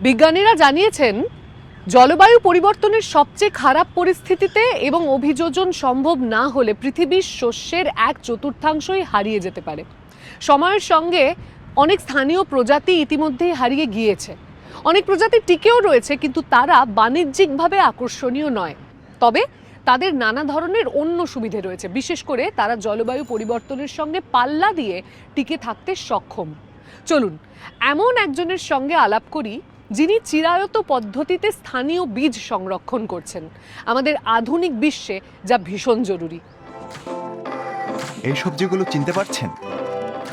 বিজ্ঞানীরা জানিয়েছেন, জলবায়ু পরিবর্তনের সবচেয়ে খারাপ পরিস্থিতিতে এবং অভিযোজন সম্ভব না হলে পৃথিবীর শস্যের এক চতুর্থাংশই হারিয়ে যেতে পারে। সময়ের সঙ্গে অনেক স্থানীয় প্রজাতি ইতিমধ্যেই হারিয়ে গিয়েছে। অনেক প্রজাতি টিকেও রয়েছে, কিন্তু তারা বাণিজ্যিকভাবে আকর্ষণীয় নয়। তবে তাদের নানা ধরনের অন্য সুবিধে রয়েছে, বিশেষ করে তারা জলবায়ু পরিবর্তনের সঙ্গে পাল্লা দিয়ে টিকে থাকতে সক্ষম। চলুন, এমন একজনের সঙ্গে আলাপ করি যিনি চিরায়ত পদ্ধতিতে স্থানীয় বীজ সংরক্ষণ করছেন আমাদের আধুনিক বিশ্বে যা ভীষণ জরুরি এই সবজিগুলো চিনতে পারছেন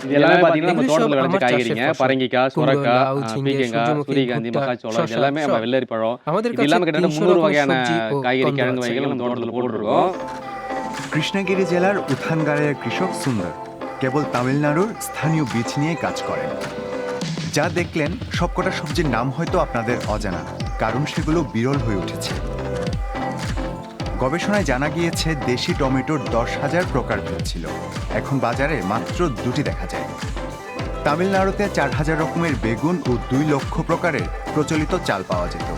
இது எல்லாமே பாத்தீங்கன்னா நம்ம எங்களுக்கு தோட்டத்துல shop விளைஞ்ச আমার চাষের காய்கறிங்க ফসল। பரங்கிக்காய் কুমড়ো, சுரக்காய் লাউ, আহ, ঝিঙে, பீக்கங்காய் সূর্যমুখী, சூரியகாந்தி ভুট্টা, மக்காச்சோளம் இது শসা, எல்லாமே நம்ம সব। வெள்ளரி பழம் আমাদের இது কাছে எல்லாமே கிட்டத்தட்ட 300 முந்நூறு রকম வகையான সবজি ও காய்கறி কন্দ கிழங்கு আছে। வகைகள் நம்ம தோட்டத்துல போட்டிருக்கோம் কৃষ্ণগিরি জেলার উথানগাড়ের কৃষক সুন্দর কেবল তামিলনাড়ুর স্থানীয় বীজ নিয়ে কাজ করেন যা দেখলেন, সবকটা সবজির নাম হয়তো আপনাদের অজানা, কারণ সেগুলো বিরল হয়ে উঠেছে। গবেষণায় জানা গিয়েছে, দেশি টমেটোর দশ হাজার প্রকারভেদ ছিল। এখন বাজারে মাত্র দুটি দেখা যায়। তামিলনাড়ুতে চার হাজার রকমের বেগুন ও দুই লক্ষ প্রকারের প্রচলিত চাল পাওয়া যেত।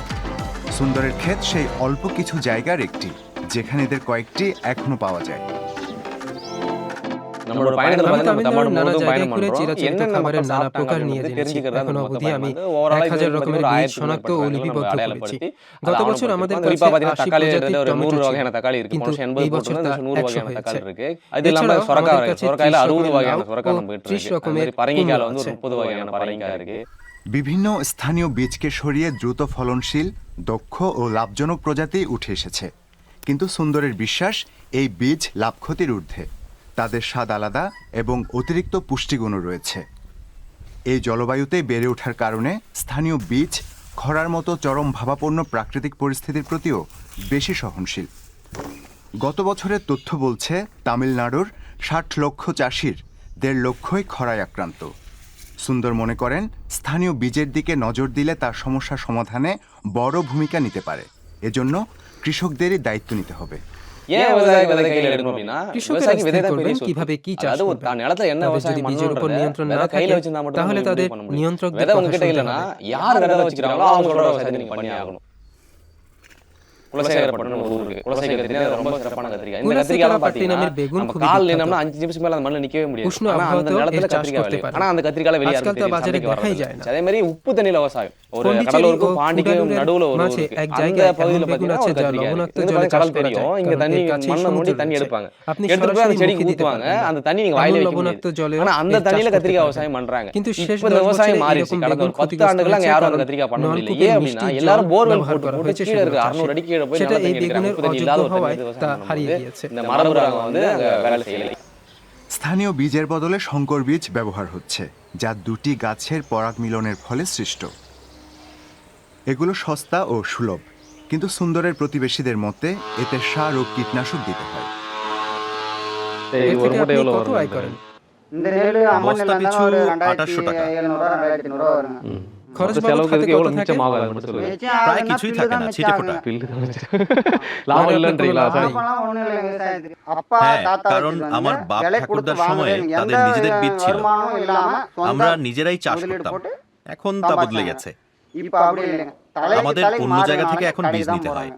সুন্দরের ক্ষেত সেই অল্প কিছু জায়গার একটি, যেখানে এদের কয়েকটি এখনও পাওয়া যায়। நம்மளோட பயணத்துல நம்ம தமிழ்நாடு பயணம் பண்றோம். বিভিন্ন স্থানীয় বীজকে সরিয়ে দ্রুত ফলনশীল দক্ষ ও লাভজনক প্রজাতি উঠে এসেছে কিন্তু সুন্দরের বিশ্বাস এই বীজ লাভ ক্ষতির ঊর্ধ্বে তাদের স্বাদ আলাদা এবং অতিরিক্ত পুষ্টিগুণও রয়েছে। এই জলবায়ুতে বেড়ে ওঠার কারণে স্থানীয় বীজ, খরার মতো চরম ভাবাপন্ন প্রাকৃতিক পরিস্থিতির প্রতিও বেশি সহনশীল। গত বছরের তথ্য বলছে, তামিলনাড়ুর ষাট লক্ষ চাষির দেড় লক্ষই খরায় আক্রান্ত। সুন্দর মনে করেন, স্থানীয় বীজের দিকে নজর দিলে তার সমস্যা সমাধানে বড় ভূমিকা নিতে পারে। এজন্য কৃষকদেরই দায়িত্ব নিতে হবে। ஏன் விவசாயி விதை கையில எடுக்கணும் அப்படின்னா কৃষকেরা விவசாயிக்கு விதை স্থির தான் করবেন பெரிய சொத்து. কিভাবে কি চাষ அதாவது ஒரு করবেন தான் நிலத்துல என்ன তাদের விவசாயம் যদি বীজের উপর பண்ணணுன்றத নিয়ন্ত্রণ না விதை থাকে கையில வச்சிருந்தா மட்டும் তাহলে நம்ம তাদের முடிவு பண்ண முடியும். নিয়ন্ত্রকদের விதை কথা உங்ககிட்ட শুনতে இல்லைன்னா হবে யார் விதை வச்சுக்கிறாங்களோ அவங்களோட விவசாயத்தை நீங்க பண்ணி ஆகணும் குலசேகரப்பட்டினம் மூடி தண்ணி எடுப்பாங்க. அந்த செடிக்கு ஊத்துவாங்க. அந்த தண்ணி நீங்க வாயில அந்த தண்ணியில கத்திரிக்காய் விவசாயம் பண்றாங்க. விவசாயம் மாறிடுச்சு. யாரும் கத்திரிக்காய் பண்ண முடியல எல்லாரும் போர்வெல் போட்டு அறுநூறு அடிக்கு স্থানীয় বীজের বদলে শঙ্কর বীজ ব্যবহার হচ্ছে যা দুটি গাছের পরাগ মিলনের ফলে সৃষ্ট এগুলো সস্তা ও সুলভ কিন্তু সুন্দরের প্রতিবেশীদের মতে এতে সার ও কীটনাশক দিতে হয় কত টাকা হ্যাঁ, আমরা নিজেরাই চাষ করতাম। এখন তা বদলে গেছে। আমাদের অন্য জায়গা থেকে এখন বীজ নিতে হয়।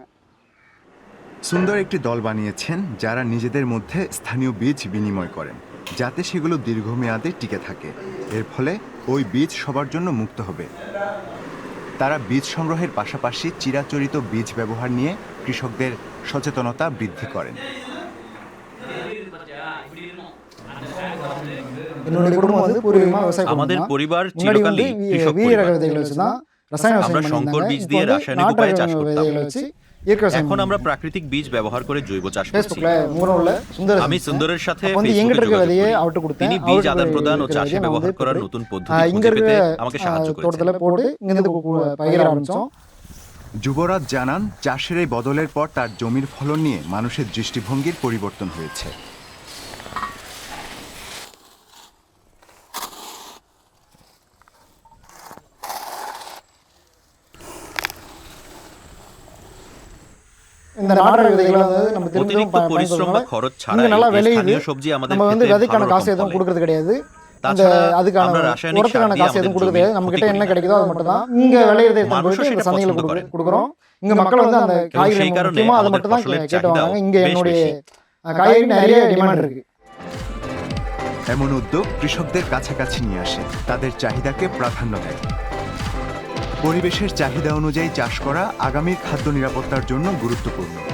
সুন্দর একটি দল বানিয়েছেন যারা নিজেদের মধ্যে স্থানীয় বীজ বিনিময় করেন যাতে সেগুলো দীর্ঘমেয়াদে টিকে থাকে। এর ফলে ওই বীজ সবার জন্য মুক্ত হবে। তারা বীজ সংগ্রহের পাশাপাশি চিরাচরিত বীজ ব্যবহার নিয়ে কৃষকদের সচেতনতা বৃদ্ধি করেন। আমাদের পরিবার চিরকালই কৃষক পরিবার। আমরা সংকর বীজ দিয়ে রাসায়নিক উপায়ে চাষ করতাম। এখন আমরা প্রাকৃতিক বীজ ব্যবহার করে জৈব চাষ করছি। আমি সুন্দরের সাথে তিনি বীজ আদান প্রদান ও চাষে ব্যবহার করার নতুন পদ্ধতি আমাকে সাহায্য করেছেন। যুবরাজ জানান চাষের এই বদলের পর তার জমির ফলন নিয়ে মানুষের দৃষ্টিভঙ্গির পরিবর্তন হয়েছে। இந்த நாட்டு ரக விதைகளை வந்து நம்ம திரும்பவும் অতিরিক্ত ப- পরিশ্রম বা பயன்படுத்துறதுனால খরচ இங்க ছাড়াই நல்லா এই விளையுது স্থানীয় সবজি আমাদের நம்ம வந்து খেতে விதைக்கான ভালো காசு রকম எதுவும் ফলে। கொடுக்கறது கிடையாது அந்த তাছাড়া அதுக்கான আমরা রাসায়নিক সার உரத்துக்கான দিয়ে காசு எதுவும் আমাদের கொடுக்குறது জমির நம்ம ক্ষতি கிட்ட করি என்ன না। கிடைக்குதோ அது மட்டும் தான் இங்க விளையிறதை எடுத்து মানুষও போயிட்டு இந்த সেটা சந்தைகளை পছন্দ கொடுக்கு- করেন। கொடுக்குறோம் இங்க மக்கள் வந்து அந்த এবং காய்கறி সেই কারণে முக்கியமா அதை আমাদের மட்டும் தான் ফসলের கேட்டு চাহিদাও வாங்க இங்க বেশ என்னுடைய বেশি। அஹ், காய்கறி நிறைய ডিমান্ড இருக்கு এমন উদ্যোগ কৃষকদের কাছাকাছি নিয়ে আসে তাদের চাহিদাকে প্রাধান্য দেয় পরিবেশের চাহিদা অনুযায়ী চাষ করা আগামীর খাদ্য নিরাপত্তার জন্য গুরুত্বপূর্ণ।